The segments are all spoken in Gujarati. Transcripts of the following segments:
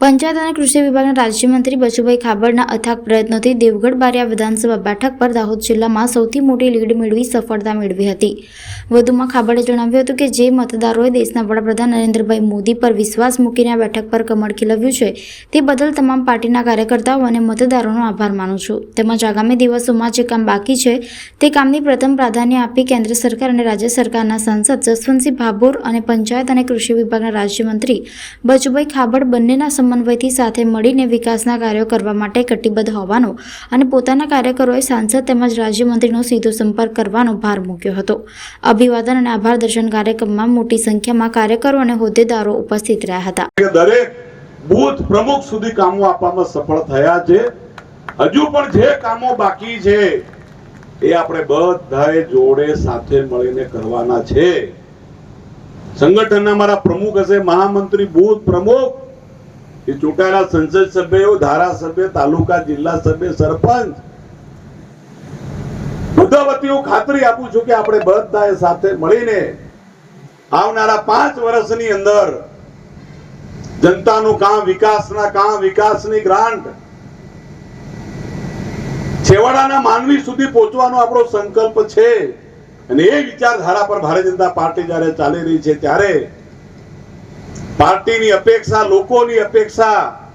પંચાયત અને કૃષિ વિભાગના રાજ્યમંત્રી બચુભાઈ ખાબડના અથાગ પ્રયત્નોથી દેવગઢ બારિયા વિધાનસભા બેઠક પર દાહોદ જિલ્લામાં સૌથી મોટી લીડ મેળવી સફળતા મેળવી હતી. વધુમાં ખાબડે જણાવ્યું હતું કે જે મતદારોએ દેશના વડાપ્રધાન નરેન્દ્રભાઈ મોદી પર વિશ્વાસ મૂકીને આ બેઠક પર કમળ ખીલવ્યું છે, તે બદલ તમામ પાર્ટીના કાર્યકર્તાઓ અને મતદારોનો આભાર માનું છું. તેમજ આગામી દિવસોમાં જે કામ બાકી છે, તે કામની પ્રથમ પ્રાધાન્ય આપી કેન્દ્ર સરકાર અને રાજ્ય સરકારના સાંસદ જસવંતસિંહ ભાભોર અને પંચાયત અને કૃષિ વિભાગના રાજ્યમંત્રી બચુભાઈ ખાબડ બંનેના સમન્વયથી સાથે મળીને વિકાસના કાર્યો કરવા માટે કટિબદ્ધ હોવાનો અને પોતાના કાર્યકરોએ સાંસદ તેમજ રાજ્યમંત્રીનો સીધો સંપર્ક કરવાનો ભાર મૂક્યો હતો. અભિવાદન અને આભાર દર્શન કાર્યક્રમમાં મોટી સંખ્યામાં કાર્યકરો અને હોદ્દેદારો ઉપસ્થિત રહ્યા હતા. દરેક બૂથ પ્રમુખ સુધી કામો આપવામાં સફળ થયા છે. હજુ પણ જે કામો બાકી છે, એ આપણે બધાએ જોડે સાથે મળીને કરવાના છે. સંગઠનના મારા પ્રમુખ હશે, મહામંત્રી, બુથ પ્રમુખ એ ચૂંટાયેલા સંસદ સભ્યો, ધારાસભ્ય, તાલુકા જિલ્લા સભ્ય, સરપંચ બધા વતીઓ ખાતરી આપું છું કે આપણે બધા સાથે મળીને આવનારા પાંચ વર્ષની અંદર જનતાનું કામ, વિકાસના કામ, વિકાસની ગ્રાન્ટ છેવાડાના માનવી સુધી પહોંચવાનો આપણો સંકલ્પ છે. અને એ વિચારધારા પર ભારતીય જનતા પાર્ટી જ્યારે ચાલી રહી છે ત્યારે પાર્ટીની અપેક્ષા, લોકોની અપેક્ષા.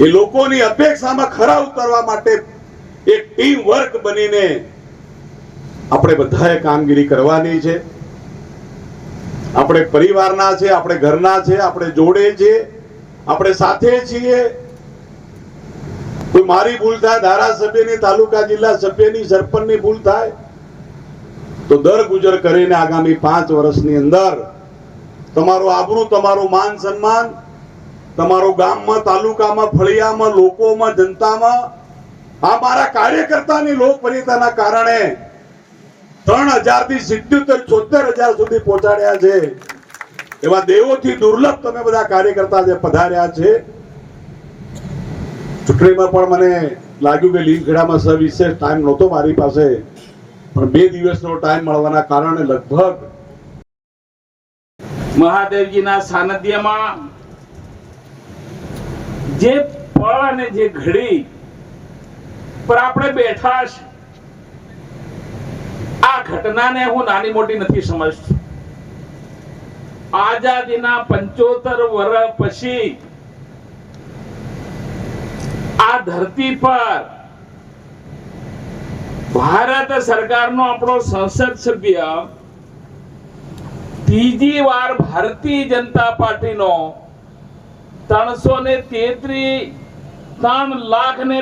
એ લોકોની અપેક્ષામાં ખરા ઉતરવા માટે એક ટીમ વર્ક બનીને આપણે બધાએ કામગીરી કરવાની છે. આપણે પરિવારના છે, આપણે ઘરના છે, આપણે જોડે છે, આપણે સાથે છીએ. કોઈ મારી ભૂલ થાય, ધારાસભ્યની, તાલુકા જિલ્લા સભ્યની, સરપંચની ભૂલ થાય, તો દર ગુજર કરીને આગામી પાંચ વર્ષની અંદર તમારું આબરૂ, તમારું માન સન્માન, તમારું ગામમાં, તાલુકામાં, ફળિયામાં, લોકોમાં, જનતામાં, આ મારા કાર્યકર્તાની લોકપ્રિયતાના કારણે ત્રણ હજારથી સિત્યોતેર, છોતેર હજાર સુધી પહોંચાડ્યા છે. એવા દેવોથી દુર્લભ તમે બધા કાર્યકર્તા જે પધાર્યા છે. ચૂંટણીમાં પણ મને લાગ્યું કે લીમખેડામાં સવિશેષ ટાઈમ નહોતો મારી પાસે. પણ બે દિવસનો ટાઈમ મળવાના કારણે લગભગ મહાદેવજીના સાનિધ્યમાં જે પળ અને જે ઘડી પર આપણે બેઠા છે આ ઘટનાને હું નાની મોટી નથી સમજતો. આઝાદીના પંચોતર વર્ષ પછી આ ધરતી પર ભારત સરકારનો આપણો સંસદ સભ્ય ત્રીજી વાર ભારતીય જનતા પાર્ટીનો ત્રણસો ને તેત્રીસ ત્રણ લાખ ને